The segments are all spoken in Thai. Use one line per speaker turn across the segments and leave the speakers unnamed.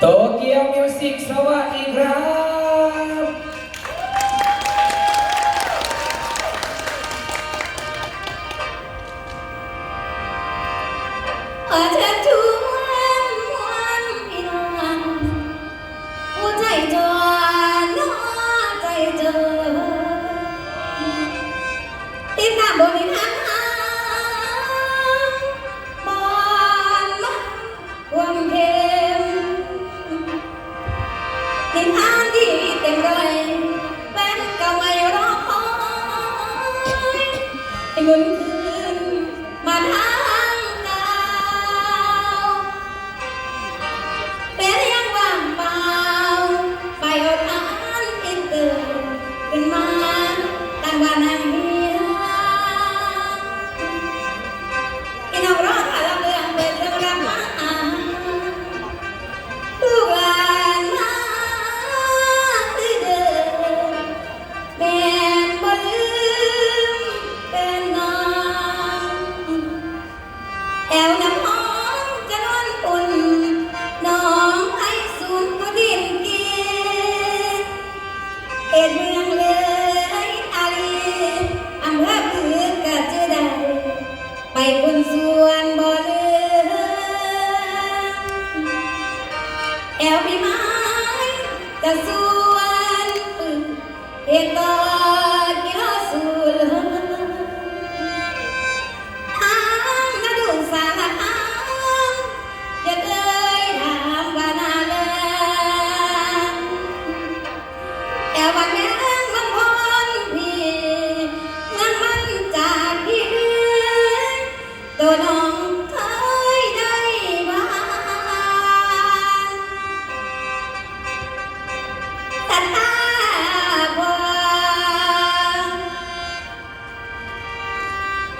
โตเกียวมิวสิกสวัสดีครับ
ขอเชิญชวนมวลพี่น้องผู้ใจจวนน้อใจเจอติดตามบนนิทานหาง ตั้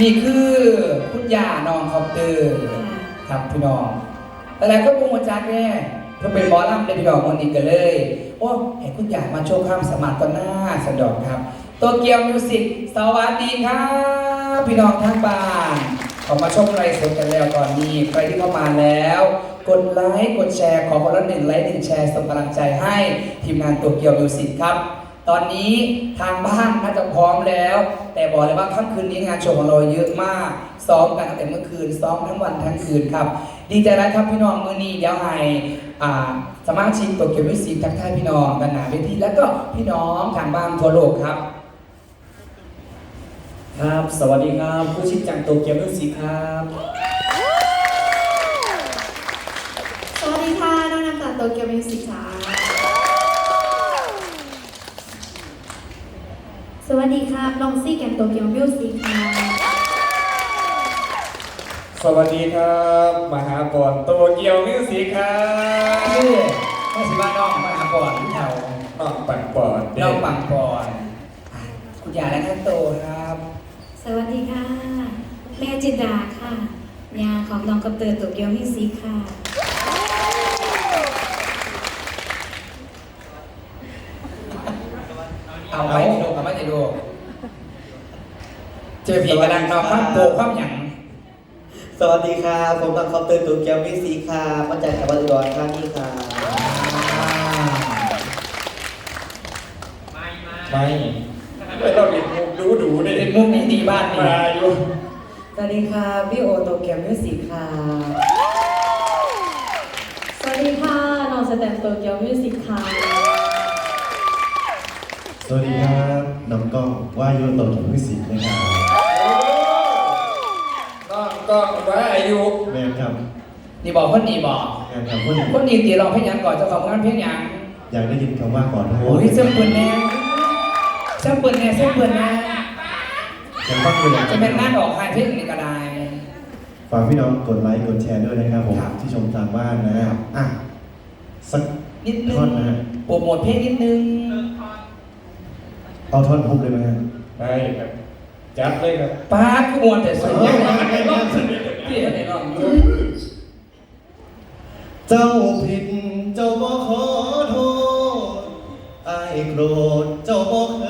นี่คือคุ
ณย่าน้องคอปเตอร์ครับพี่น้อง แต่หลายคนคงมาจักแน่เพื่อเป็นหมอลำเป็นพี่น้องมันอีกกันเลย โอ้ให้คุณย่ามาโชว์ความสามารถต่อหน้าสะดอกครับตัวเกียวมิวสิกสวัสดีครับ พี่น้องทั้งบ้านขอมาชมไลฟ์สดกันแล้วตอนนี้ใครที่เข้ามาแล้ว กดไลค์กดแชร์ขอคนละหนึ่งไลค์หนึ่งแชร์ส่งกำลังใจให้ทีมงานตัวเกียวมิวสิกครับ ตอนนี้ทางบ้านน่าจะพร้อมแล้ว แต่บอกเลยว่าค่ำคืนนี้งานโชว์ของเราเยอะมาก ซ้อมกันตั้งแต่เมื่อคืน ซ้อมทั้งวันทั้งคืนครับ ดีใจนะครับพี่น้องมือนี้เดี๋ยวให้อ่าสมาชิกตัวเกียวมิวสิกทักทายพี่น้องกันหนาเวทีแล้วก็พี่น้องทางบ้านทั่วโลกครับ
ครับ สวัสดีครับ ผู้ชิดจังโตเกียวมิวสิกครับ
สวัสดีค่ะน้องน้ำตาลโตเกียวมิวสิกค่ะ สวัสดีค่ะน้องซี่แกมโตเกียวมิวสิกค่ะ
สวัสดีครับ มหากรโตเกียวมิวสิกครับ
นี่ไม่ใช่ว่าน้องมาหาก่อนพี่เทา
น้องปังปอน
น้องปังปอนอะคุณยายและท่านโตครับ
สวัสดีค่ะ แม่จินดาค่ะยาของน้องกระเตอร์โตเกียวมิวสิกค่ะ
เอาไว้ในโลกเอาไว้ในโลก เจอผีกระดังนอกข้ามโปกข้ามหยัง
สวัสดีค่ะผมบังคอปเตอร์ตูเกียวมิวสิกค่ะมาจากจังหวัดอุดรธานีค่ะ
ไม่ไม่ต้องเรียนมุกดูดูๆ
เป็
นี่
นมุกนี้ดีบ้านนี่
มาอยู่
สวัสดีค่ะพี่โอโตเกียวมิวสิกค่ะ
สวัสดีค่ะน้องสแตมโตตัวเกียวมิวสิกค่ะ
สวัสดีครับน้องกล้องว่าโยโตะพิสิทธิ์นะครับ
ก็ก็ว่าอายุ
แม่ครับ
นี่บอกคนนี้บอก
งานครับคน
คนนี้ตีร้องเพลงหยังก่อนเจะของงานเพลงหยัง
อยากได้ยินคำว่าขอโท
โอ้
ษ
ยเสื้อปืนแน่เสื้อปืนแน่เสื้อปืนแน่
อยากฟังเพลง
จะเป็นหน้าดอกใครเพลงนี้ก็ได้
ฝากพี่น้องกดไลค์กดแชร์ด้วยนะครับผม
ครับ
ที่ชมทางบ้านนะครับอะสัก
นิดนึง
ท่อนนะฮะ
โปรโมทเพลงนิดนึง
เอาท่อนฮุกเลยไหมครับ
ได้ครับ จัดเลยครับ
ป้าขบวนแต่สวยยังไงพี่อะไรน้องอยู่
เจ้าผิดเจ้าบ่ขอโทษอายโกรธเจ้าบ่เค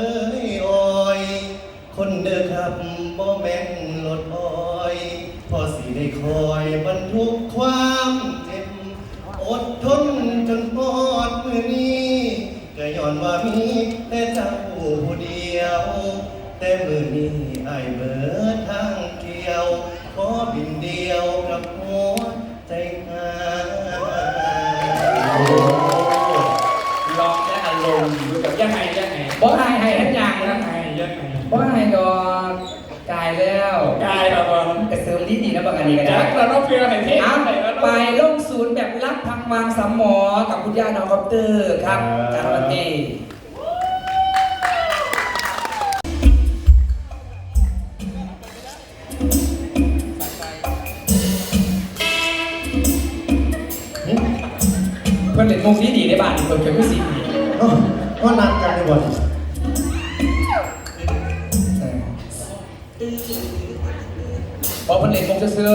ยอ่อย คนเด้อครับบ่แม่นลดอ้อยพอสิได้คอยบรรทุกความเจ็บอดทนจนหมดมือนี้ก็ย้อนว่ามีแต่เจ้าผู้เดียว แต่มือนี้อายเบิดทางเกี่ยวขอบินเดียวกับหัว
ลองและอารมณ์ดูกับยังไงยังไง
บ่ให้ให้ทั้งอย่าง
ยั
นะ
งไงยังไง
บ่ให้ดอกกายแล้ว
กายเราบ้าง
กระเสริมดีดีนะบางอันนี้ก็
จั
ได้
ดเราต้องเพื่อให้เท่
เอา
ไปแล้ว
ไปลงศูนย์แบบรับพังวางสามหมอกับคุณย่าน้องคอปเตอร์ครับการวันนี้ เพื่อนเล่นมุกที่ดีได้บ้านเปิดเก็บไว้สิ
อ้าวว่านัดกันในวัน
พอเพื่อนเล่นมุกเสื้อ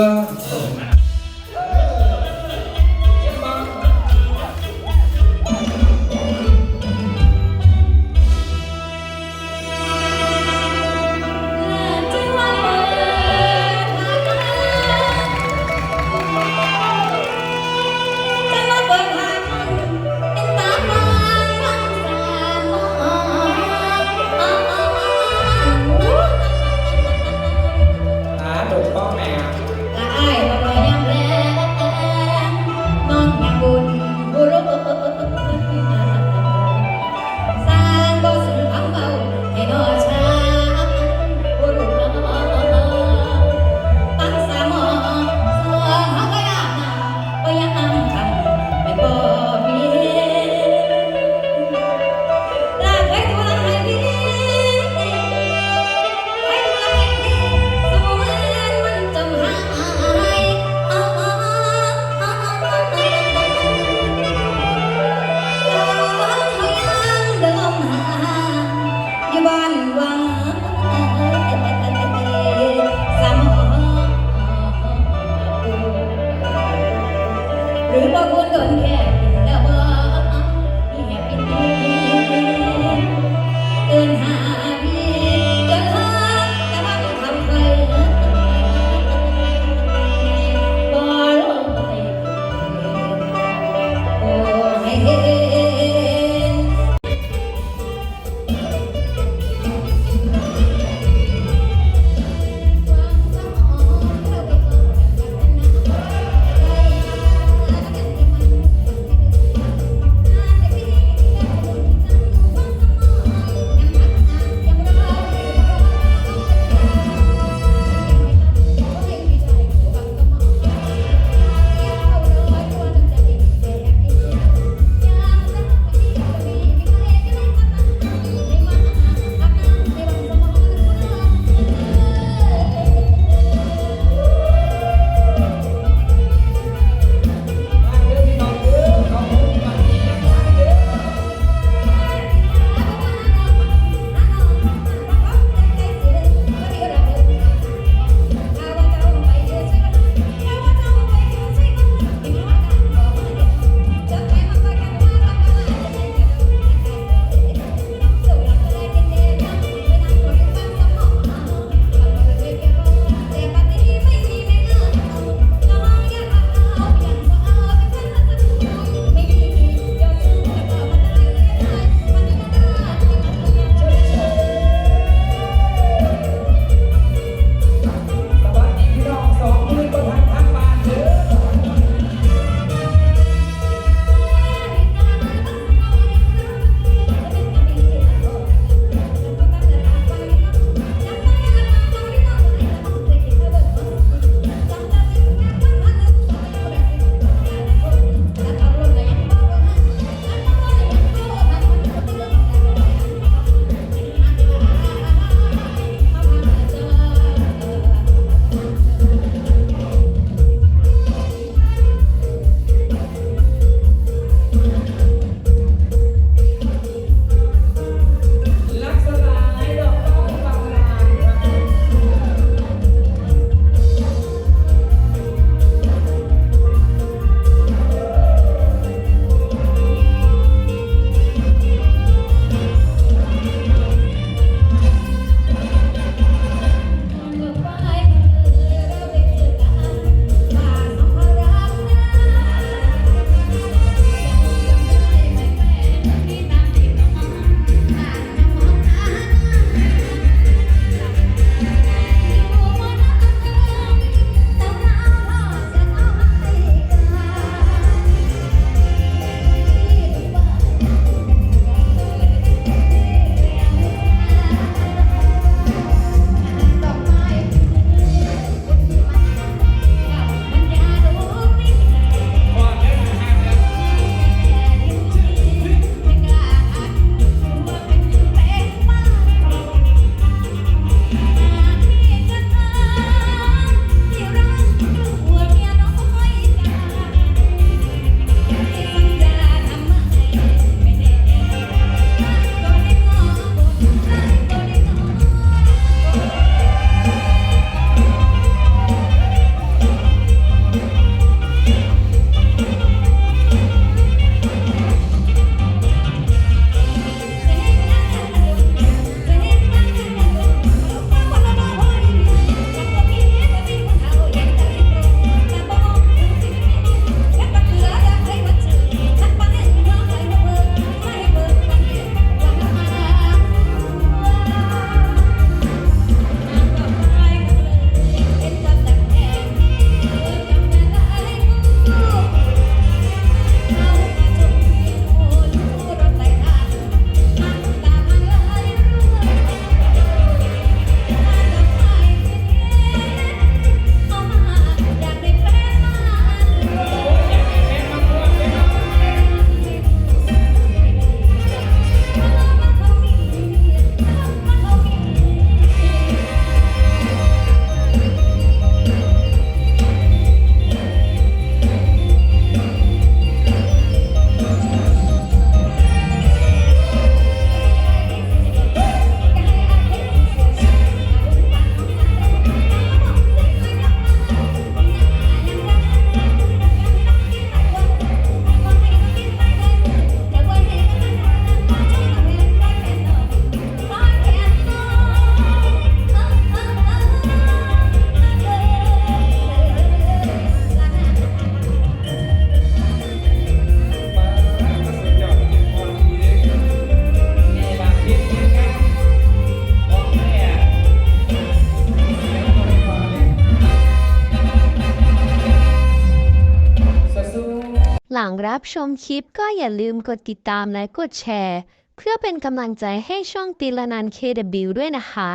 รับชมคลิปก็อย่าลืมกดติดตามและกดแชร์ เพื่อเป็นกำลังใจให้ช่องตีลานัน KW ด้วยนะคะ